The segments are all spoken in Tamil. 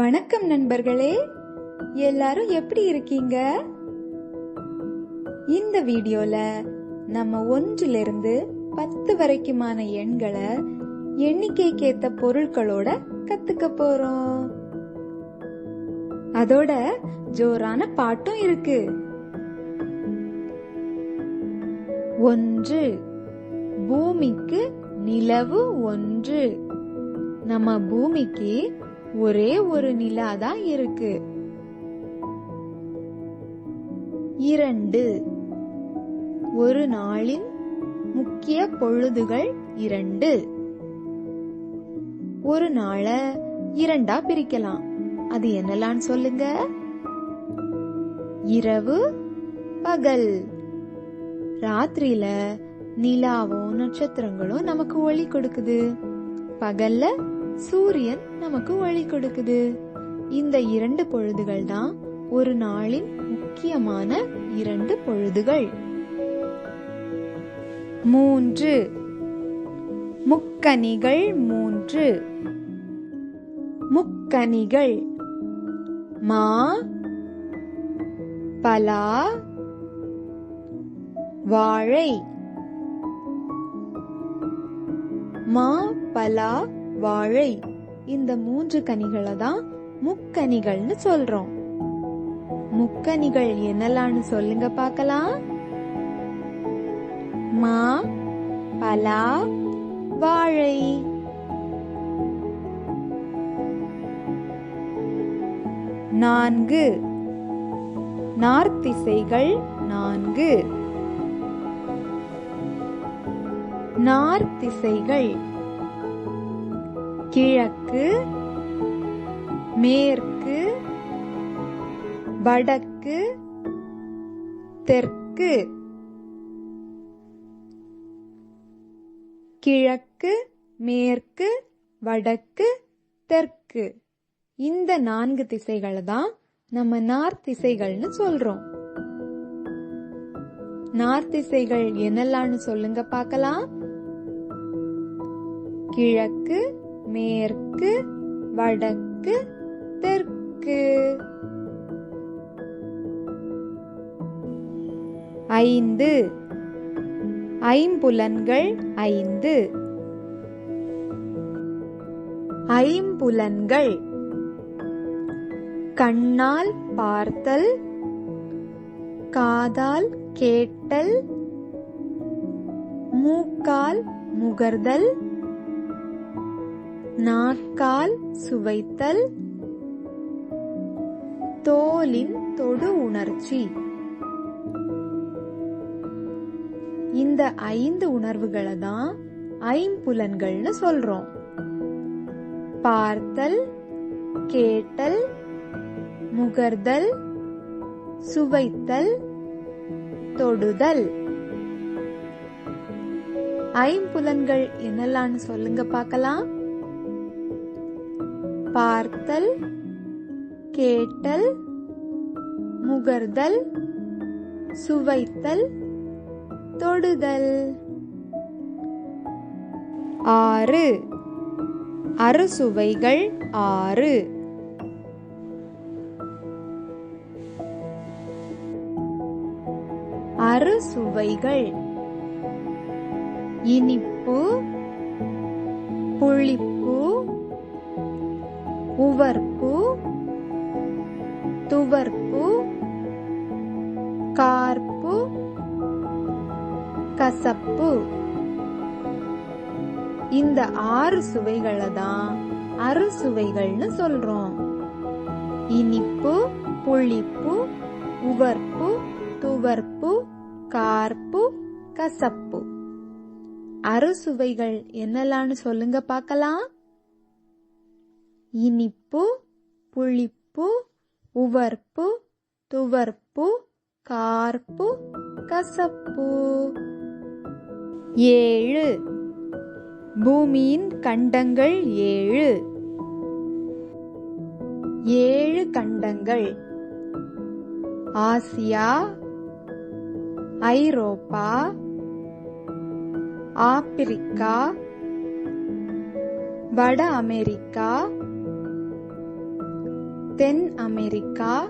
வணக்கம் நண்பர்களே. எல்லாரும் எப்படி இருக்கீங்க? இந்த வீடியோல நம்ம ஒன்றிலிருந்து பத்து வரைக்குமான எண்களை எண்ணிக்கைக்கேத்த பொருட்களோட கத்துக்க போறோம். அதோட ஜோரான பாட்டும் இருக்கு. ஒன்று பூமிக்கு நிலவு ஒன்று. நம்ம பூமிக்கு ஒரே ஒரு நிலா தான் இருக்கு. இரண்டு. ஒரு நாளின் முக்கிய பொழுதுகள் இரண்டு. ஒரு நாளை இரண்டா பிரிக்கலாம். அது என்னலான்னு சொல்லுங்க? இரவு பகல். ராத்திரியில நிலாவும் நட்சத்திரங்களும் நமக்கு ஒளி கொடுக்குது. பகல்ல சூரியன் நமக்கு வழி கொடுக்குது. இந்த இரண்டு பொழுதுகள் தான் ஒரு நாளின் முக்கியமான இரண்டு பொழுதுகள். மூன்று. முக்கனிகள் மூன்று. முக்கனிகள். மா. பலா. வாழை. மா பலா வாழை. இந்த மூன்று கனிகளை தான் முக்கனிகள்னு சொல்றோம். முக்கனிகள் என்னலான்னு சொல்லுங்க பார்க்கலாம். மா பலா வாழை. நான்கு. நார்த்திசைகள் நான்கு. நார்த்திசைகள் கிழக்கு மேற்கு வடக்கு தெற்கு. கிழக்கு மேற்கு வடக்கு தெற்கு. இந்த நான்கு திசைகளை தான் நம்ம நார்த் திசைகள்னு சொல்றோம். நார்த் திசைகள் என்னெல்லாம்னு சொல்லுங்க பார்க்கலாம். கிழக்கு மேற்கு வடக்கு தெற்கு. ஐந்து. ஐம்புலன்கள் ஐந்து. ஐம்புலன்கள். கண்ணால் பார்த்தல் காதால் கேட்டல் மூக்கால் முகர்தல் நாக்கால் சுவைத்தல் தோலின் தொடு உணர்ச்சி. இந்த ஐந்து உணர்வுகளை தான் ஐம்புலன்கள்னு சொல்றோம். பார்த்தல் கேட்டல் முகர்தல் சுவைத்தல் தொடுதல். ஐம்புலன்கள் என்னெல்லாம்னு சொல்லுங்க பார்க்கலாம். பார்த்தல் கேட்டல் முகர்தல் சுவைத்தல் தொடுதல். ஆறு. அறுசுவைகள் ஆறு. அறுசுவைகள் இனிப்பு புளிப்பு உவர்ப்பு துவர்ப்பு கார்ப்பு கசப்பு. இந்த ஆறு சுவைகளை தான் அறுசுவைகள்னு சொல்றோம். இனிப்பு புளிப்பு உவர்ப்பு துவர்ப்பு கார்ப்பு கசப்பு. அறுசுவைகள் என்னலான்னு சொல்லுங்க பார்க்கலாம். இனிப்பு புளிப்பு உவர்ப்பு துவர்ப்பு கார்ப்பு கசப்பு. ஏழு. பூமியின் கண்டங்கள் ஏழு. ஏழு கண்டங்கள். ஆசியா ஐரோப்பா ஆப்பிரிக்கா வட அமெரிக்கா தென் அமெரிக்கா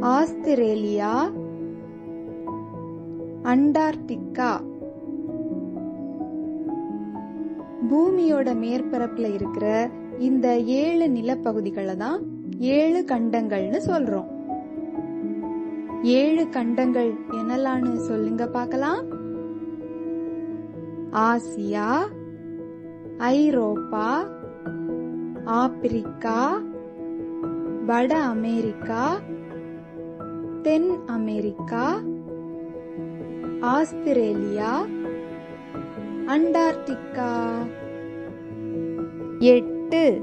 ஆஸ்திரேலியா அண்டார்டிகா. பூமியோட மேற்பரப்புல இருக்கிற இந்த ஏழு நிலப்பகுதிகளை தான் ஏழு கண்டங்கள்னு சொல்றோம். ஏழு கண்டங்கள் என்னலான்னு சொல்லுங்க பார்க்கலாம். ஆசியா ஐரோப்பா ஆப்பிரிக்கா வட அமெரிக்கா தென் அமெரிக்கா ஆஸ்திரேலியா அண்டார்டிகா. எட்டு.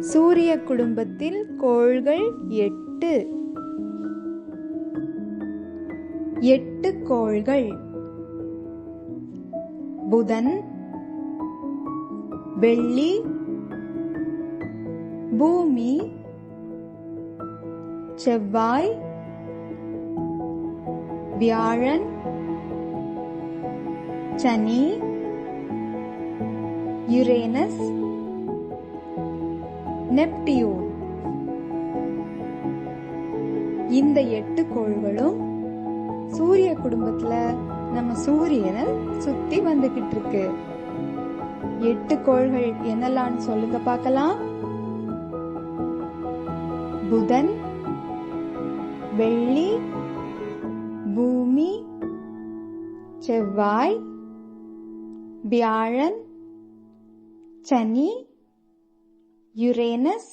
சூரிய குடும்பத்தில் கோள்கள் எட்டு. எட்டு கோள்கள். புதன் வெள்ளி பூமி செவ்வாய் வியாழன் சனி யுரேனஸ் நெப்டியூன். இந்த எட்டு கோள்களும் சூரிய குடும்பத்துல நம்ம சூரியனை சுத்தி வந்துகிட்டு இருக்கு. எட்டு கோள்கள் என்னெல்லாம் சொல்லுங்க பார்க்கலாம். புதன் வெள்ளி பூமி செவ்வாய் வியாழன் சனி யுரேனஸ்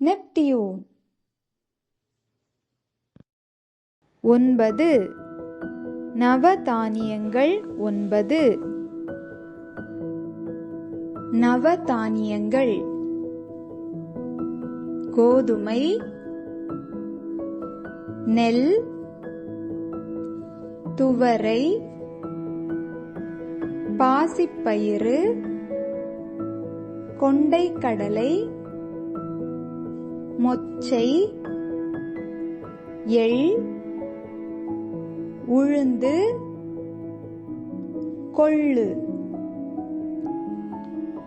நெப்டியூன் ஒன்பது நவதானியங்கள் ஒன்பது நவதானியங்கள் கோதுமை நெல் துவரை பாசிப்பயிறு கொண்டைக்கடலை மொச்சை எள் உளுந்து கொள்ளு.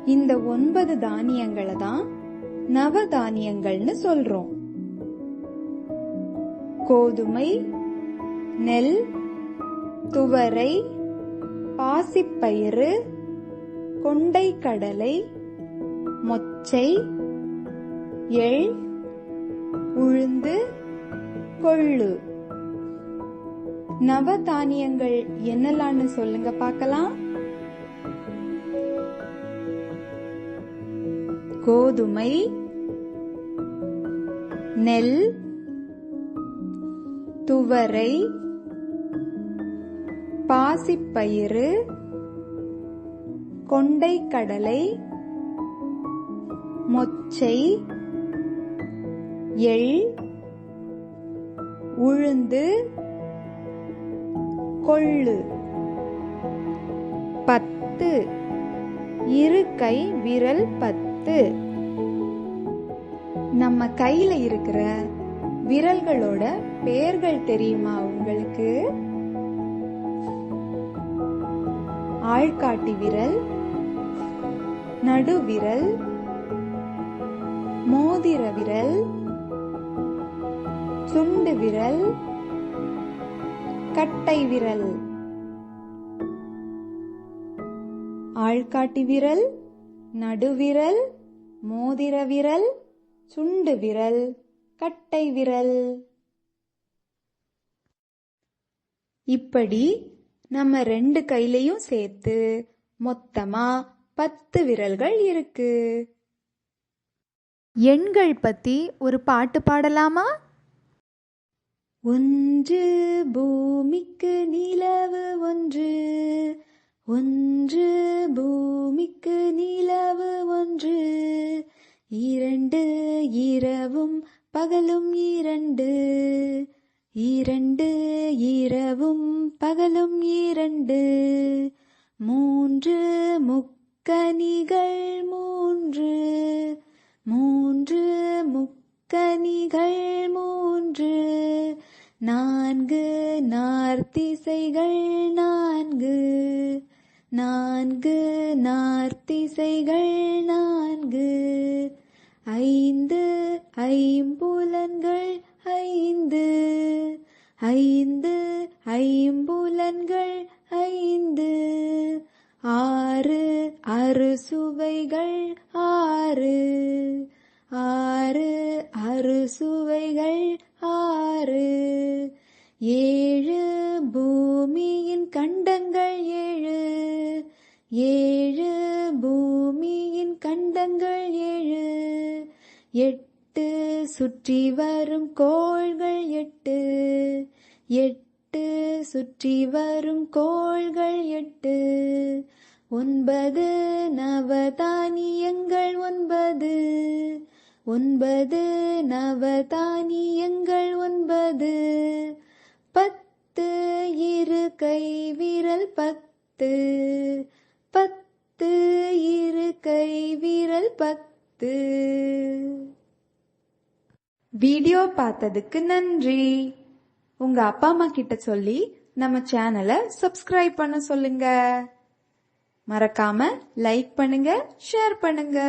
இந்த ஒன்பது தானியங்களை தான் நவதானியங்கள்னு சொல்றோம். கோதுமை நெல் துவரை பாசிப்பயிறு கொண்டைக்கடலை மொச்சை எள் உளுந்து கொள்ளு. நவதானியங்கள் என்னலான்னு சொல்லுங்க பார்க்கலாம். கோதுமை நெல் துவரை பாசிப்பயிறு கொண்டைக்கடலை மொச்சை எள் உளுந்து கொள்ளு. பத்து. இரு கை விரல் பத்து. நம்ம கையில இருக்கிற விரல்களோட பெயர்கள் தெரியுமா உங்களுக்கு? ஆள்காட்டி விரல் நடுவிரல் மோதிர விரல் சுண்டு விரல் கட்டை விரல். ஆள்காட்டி விரல் நடுவிரல் மோதிர விரல் சுண்டு விரல் கட்டை விரல் இப்படி நம்ம ரெண்டு கையிலையும் சேர்த்து மொத்தமா பத்து விரல்கள் இருக்கு. எண்கள் பத்தி ஒரு பாட்டு பாடலாமா? ஒன்று பூமிக்கு நிலவு ஒன்று ஒன்று பூமிக்கு நிலவு ஒன்று இரண்டு இரவும் பகலும் இரண்டு இரண்டு இரவும் பகலும் இரண்டு மூன்று முக்கனிகள் மூன்று மூன்று முக்கனிகள் மூன்று நான்கு நார்த்திசைகள் நான்கு நான்கு நார்த்திசைகள் நான்கு ஐந்து ஐம்புலன்கள் ஐந்து ஐந்து ஐம்புலன்கள் ஐந்து ஆறு அறு சுவைகள் வரும் கோள்கள் எட்டு. எட்டு சுற்றி வரும் கோள்கள் எட்டு. ஒன்பது நவதானியங்கள் ஒன்பது. ஒன்பது நவதானியங்கள் ஒன்பது. பத்து இரு கை விரல் பத்து. பத்து இரு கை விரல் பத்து. வீடியோ பார்த்ததுக்கு நன்றி. உங்க அப்பா அம்மா கிட்ட சொல்லி நம்ம சேனலை சப்ஸ்கிரைப் பண்ண சொல்லுங்க. மறக்காம லைக் பண்ணுங்க ஷேர் பண்ணுங்க.